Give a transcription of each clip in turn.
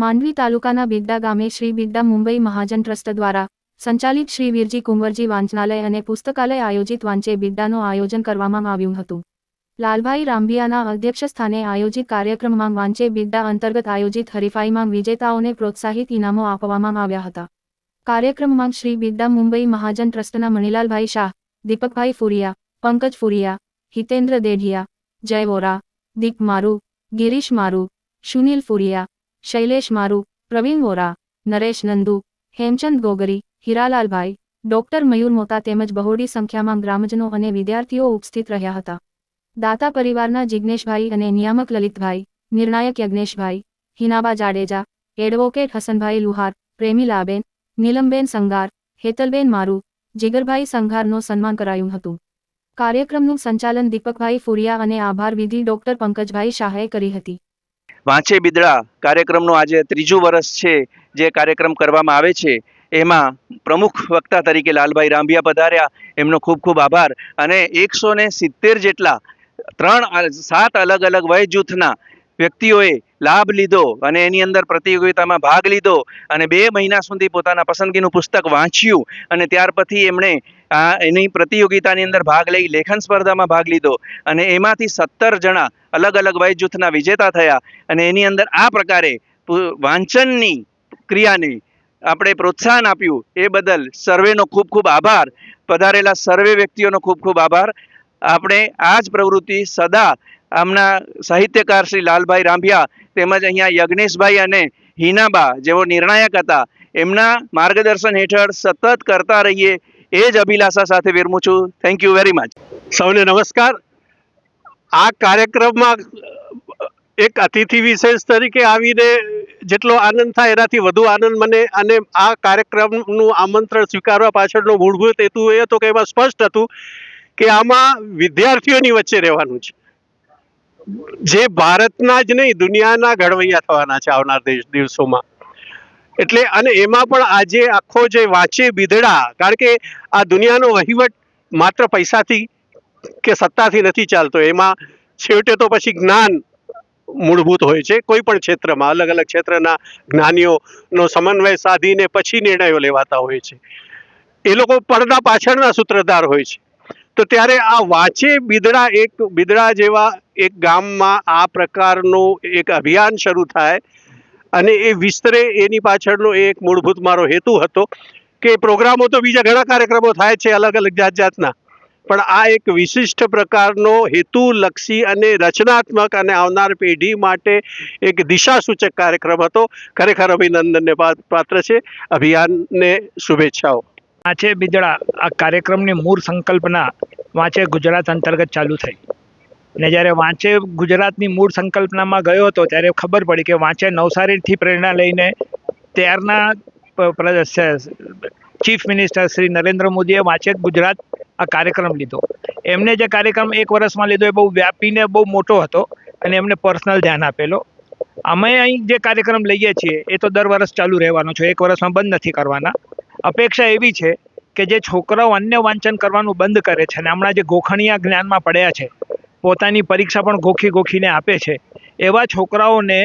માંડવી તાલુકાના બિદ્દા ગામે શ્રી બિદ્દા મુંબઈ મહાજન ટ્રસ્ટ દ્વારા સંચાલિત શ્રી વીરજી કુંવરજી વાંચનાલય અને પુસ્તકાલય આયોજિત વાંચે બિદ્દાનું આયોજન કરવામાં આવ્યું હતું. લાલભાઈ રામભિયાના અધ્યક્ષસ્થાને આયોજિત કાર્યક્રમમાં વાંચે બિદ્દા અંતર્ગત આયોજિત હરીફાઈમાં વિજેતાઓને પ્રોત્સાહિત ઇનામો આપવામાં આવ્યા હતા. કાર્યક્રમમાં શ્રી બિદ્દા મુંબઈ મહાજન ટ્રસ્ટના મણિલાલભાઈ શાહ, દીપકભાઈ ફુરિયા, પંકજ ફુરિયા, હિતેન્દ્ર દેઢિયા, જય વોરા, દીપ મારુ, ગિરીશ મારુ, સુનિલ ફુરિયા શૈલેષ મારુ, પ્રવીણ વોરા, નરેશ નંદુ, હેમચંદ ગોગરી, હિરાલાલભાઈ, ડોક્ટર મયુર મોતા તેમજ બહોળી સંખ્યામાં ગ્રામજનો અને વિદ્યાર્થીઓ ઉપસ્થિત રહ્યા હતા. દાતા પરિવારના જિજ્ઞેશભાઈ અને નિયામક લલિતભાઈ, નિર્ણાયક યજ્ઞેશભાઈ, હિનાબા જાડેજા, એડવોકેટ હસનભાઈ લુહાર, પ્રેમીલાબેન, નીલમબેન સંગાર, હેતલબેન મારુ, જીગરભાઈ સંઘારનું સન્માન કરાયું હતું. કાર્યક્રમનું સંચાલન દીપકભાઈ ફુરિયા અને આભાર વિધિ ડોક્ટર પંકજભાઈ શાહે કરી હતી. વાંચે બિદડા કાર્યક્રમનું આજે ત્રીજું વર્ષ છે જે કાર્યક્રમ કરવામાં આવે છે. એમાં પ્રમુખ વક્તા તરીકે લાલભાઈ રાંભિયા પધાર્યા. એમનો ખૂબ ખૂબ આભાર. અને એકસો ને સિત્તેર જેટલા ત્રણ સાત અલગ અલગ વય જૂથના વ્યક્તિઓએ લાભ લીધો અને એની અંદર પ્રતિયોગિતામાં ભાગ લીધો અને બે મહિના સુધી પોતાના પસંદગીનું પુસ્તક વાંચ્યું અને ત્યાર પછી એમણે આ એની પ્રતિયોગિતાની અંદર ભાગ લઈ લેખન સ્પર્ધામાં ભાગ લીધો અને એમાંથી સત્તર જણા અલગ અલગ વય જૂથના વિજેતા થયા અને એની અંદર આ પ્રકારે વાંચનની ક્રિયાને આપણે પ્રોત્સાહન આપ્યું એ બદલ સર્વેનો ખૂબ ખૂબ આભાર. પધારેલા સર્વે વ્યક્તિઓનો ખૂબ ખૂબ આભાર. આપણે આ જ પ્રવૃત્તિ સદા આમના સાહિત્યકાર શ્રી લાલભાઈ રાંભિયા તેમજ અહીંયા યજ્ઞેશભાઈ અને હિનાબા જેઓ નિર્ણાયક હતા, એમના માર્ગદર્શન હેઠળ સતત કરતા રહીએ, એ જ અભિલાષા સાથે વિરમું છું. થેન્ક યુ વેરી મચ સૌને નમસ્કાર. આ કાર્યક્રમમાં એક અતિથિ વિશેષ તરીકે આવીને જેટલો આનંદ થાય એનાથી વધુ આનંદ મને અને આ કાર્યક્રમનું આમંત્રણ સ્વીકારવા પાછળનો મૂળભૂત હેતુ એ હતો કે એમાં સ્પષ્ટ હતું કે આમાં વિદ્યાર્થીઓની વચ્ચે રહેવાનું છે. જે ભારતના જ નહીં, દુનિયાના ઘડવૈયા થવાના છે આવનાર દિવસોમાં. એટલે અને એમાં પણ આજે આખો જે વાંચે બીધડા કારણ કે આ દુનિયાનો વહીવટ માત્ર પૈસાથી કે સત્તાથી નથી ચાલતો, એમાં છેવટે તો પછી જ્ઞાન મૂળભૂત હોય છે, કોઈ પણ ક્ષેત્રમાં, અલગ અલગ ક્ષેત્રના જ્ઞાનીઓનો સમન્વય સાધીને પછી નિર્ણયો લેવાતા હોય છે. એ લોકો પડદા પાછળના સૂત્રધાર હોય છે. તો ત્યારે આ વાંચે બિદડા એક, બિદડા જેવા એક ગામમાં આ પ્રકારનું એક અભિયાન શરૂ થાય અને એ વિસ્તરે એની પાછળનો એક મૂળભૂત મારો હેતુ હતો કે પ્રોગ્રામો તો બીજા ઘણા કાર્યક્રમો થાય છે અલગ અલગ જાત જાતના, પણ આ એક વિશિષ્ટ પ્રકારનો હેતુલક્ષી અને રચનાત્મક અને આવનાર પેઢી માટે એક દિશાસૂચક કાર્યક્રમ હતો. ખરેખર અભિનંદનને પાત્ર છે. અભિયાનને શુભેચ્છાઓ. વાંચે બિદડા આ કાર્યક્રમની મૂળ સંકલ્પના વાંચે ગુજરાત અંતર્ગત ચાલુ થઈ. ને જ્યારે વાંચે ગુજરાતની મૂળ સંકલ્પનામાં ગયો હતો, ત્યારે ખબર પડી કે વાંચે નવસારીથી પ્રેરણા લઈને ત્યારના ચીફ મિનિસ્ટર શ્રી નરેન્દ્ર મોદીએ વાંચે ગુજરાત આ કાર્યક્રમ લીધો. એમને જે કાર્યક્રમ એક વર્ષમાં લીધો એ બહુ વ્યાપીને બહુ મોટો હતો અને એમને પર્સનલ ધ્યાન આપેલો. અમે અહીં જે કાર્યક્રમ લઈએ છીએ, એ તો દર વર્ષ ચાલુ રહેવાનો છે, એક વર્ષમાં બંધ નથી કરવાના. અપેક્ષા એવી છે કે જે છોકરાઓ અન્ય વાંચન કરવાનું બંધ કરે છે અને હમણાં જે ગોખણિયા જ્ઞાનમાં પડ્યા છે, પોતાની પરીક્ષા પણ ગોખી ગોખીને આપે છે, એવા છોકરાઓને,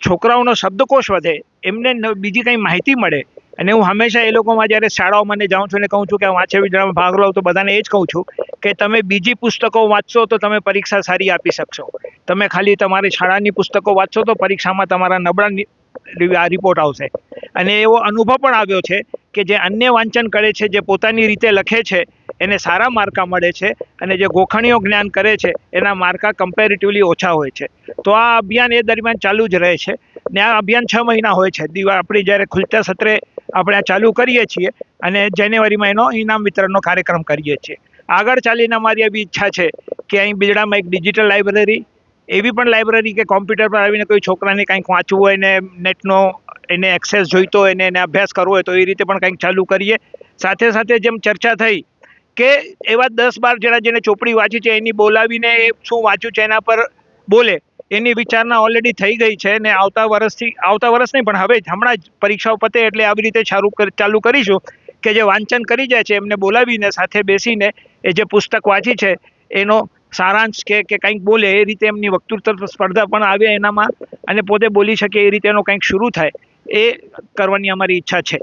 છોકરાઓનો શબ્દકોશ વધે, એમને બીજી કંઈ માહિતી મળે, અને હું હંમેશા એ લોકોમાં જ્યારે શાળાઓ મને જાઉં છું અને કહું છું કે વાંચે વિદ્યામાં ભાગ લો, તો બધાને એ જ કહું છું કે તમે બીજી પુસ્તકો વાંચશો તો તમે પરીક્ષા સારી આપી શકશો. તમે ખાલી તમારી શાળાની પુસ્તકો વાંચશો તો પરીક્ષામાં તમારા નબળા રિપોર્ટ આવશે. અને એવો અનુભવ પણ આવ્યો છે કે જે અન્ય વાંચન કરે છે, જે પોતાની રીતે લખે છે, એને સારા માર્કા મળે છે અને જે ગોખણીઓ જ્ઞાન કરે છે, એના માર્કા કમ્પેરેટિવલી ઓછા હોય છે. તો આ અભિયાન એ દરમિયાન ચાલુ જ રહે છે ને આ અભિયાન છ મહિના હોય છે. દિવા આપણે જ્યારે ખુલતા સત્રે આપણે આ ચાલુ કરીએ છીએ અને જાન્યુઆરીમાં એનો ઇનામ વિતરણનો કાર્યક્રમ કરીએ છીએ. આગળ ચાલીને અમારી એવી ઈચ્છા છે કે અહીં બિજડામાં એક ડિજિટલ લાઇબ્રેરી એવી પણ લાઇબ્રેરી કે કોમ્પ્યુટર પર આવીને કોઈ છોકરાને કંઈક વાંચવું હોય ને નેટનો એને એક્સેસ જોઈતો હોય ને એને અભ્યાસ કરવો હોય તો એ રીતે પણ કંઈક ચાલુ કરીએ. સાથે સાથે જેમ ચર્ચા થઈ કે એવા દસ બાર જણા જેને ચોપડી વાંચી છે, એની બોલાવીને એ શું વાંચ્યું છે એના પર બોલે. એની વિચારણા ઓલરેડી થઈ ગઈ છે ને આવતા વર્ષથી, આવતા વર્ષ નહીં, પણ હવે હમણાં જ પરીક્ષાઓ પતે એટલે આવી રીતે ચાલુ ચાલુ કરીશું કે જે વાંચન કરી જાય છે એમને બોલાવીને સાથે બેસીને એ જે પુસ્તક વાંચી છે એનો સારાંશ કે કે કંઈક બોલે એ રીતે એમની વક્તૃત્વ સ્પર્ધા પણ આવે એનામાં અને પોતે બોલી શકે એ રીતે એનો કંઈક શરૂ થાય. એ કરવાની અમારી ઈચ્છા છે.